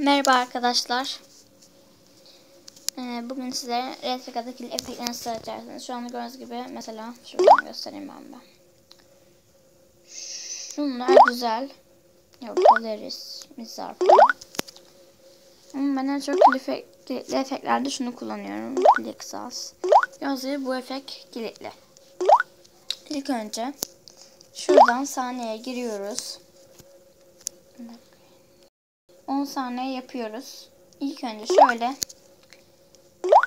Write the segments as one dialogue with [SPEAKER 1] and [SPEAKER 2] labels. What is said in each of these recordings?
[SPEAKER 1] Merhaba arkadaşlar. Ee, bugün sizlere Retrika'daki efektlerini göstereceğiz. Şu anda gördüğünüz gibi mesela şuradan göstereyim ben de. Şunlar güzel. Yapabiliriz. Mizar falan. Ama ben en çok kilitli efektlerde şunu kullanıyorum. Plexas. Gördüğünüz bu efekt kilitli. İlk önce şuradan sahneye giriyoruz. 10 saniye yapıyoruz. İlk önce şöyle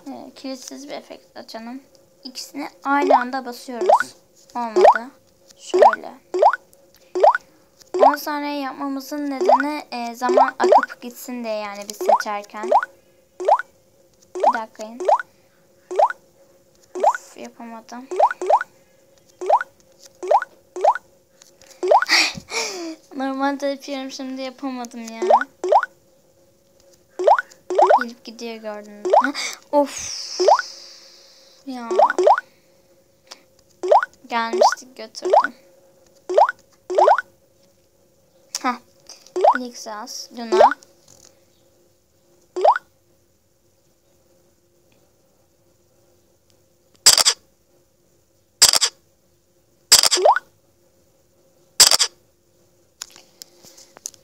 [SPEAKER 1] e, kilitsiz bir efekt açalım. İkisini aynı anda basıyoruz. Olmadı. Şöyle. 10 saniye yapmamızın nedeni e, zaman akıp gitsin diye yani biz seçerken. Bir dakikayın. Of, yapamadım. Normalde yapıyorum şimdi yapamadım ya. Gelip gidiyor gördünüz mü? Of. Ya. Gelmiştik götürdüm. Heh. Lexus, Luna.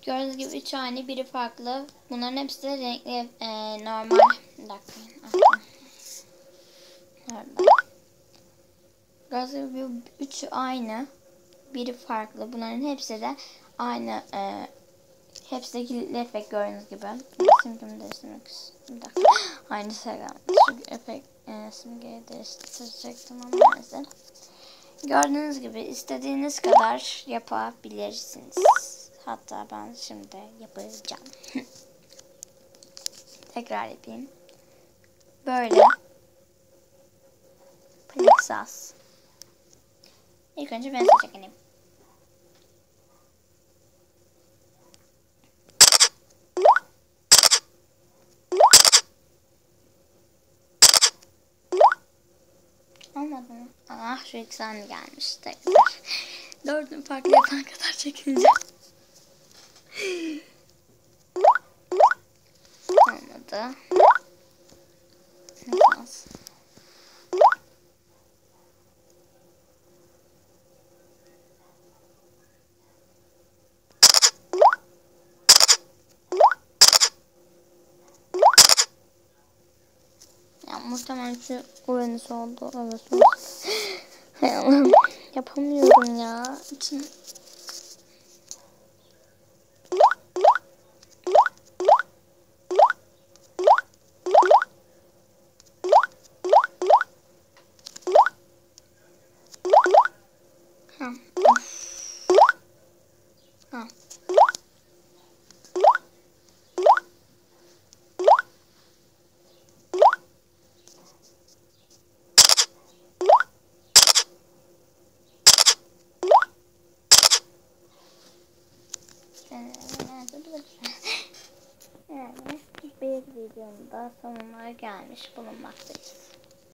[SPEAKER 1] Gördüğünüz gibi üç aynı biri farklı. Bunların hepsi de renkli e, normal. Dakika. Gördüğünüz gibi üçü aynı. Biri farklı. Bunların hepsi de aynı. E, hepsi de kilitli efekt gördüğünüz gibi. Simgemi değiştirmek Bir dakika. Aynı Instagram. Şu efekt e, simgeyi değiştirecektim ama neyse. Gördüğünüz gibi istediğiniz kadar yapabilirsiniz. Hatta ben şimdi yapacağım. Tekrar yapayım. Böyle. Plexas. İlk önce ben seçelim. Olmadı mı? Ah şu eksen gelmiş. Dördünü farklı yapan kadar çekince. Olmadı. Nefes. Ya muhtemelen şu Uranüs oldu. Evet. Hay Allah'ım. Yapamıyorum ya. Yani bir videonun da sonuna gelmiş bulunmaktayız.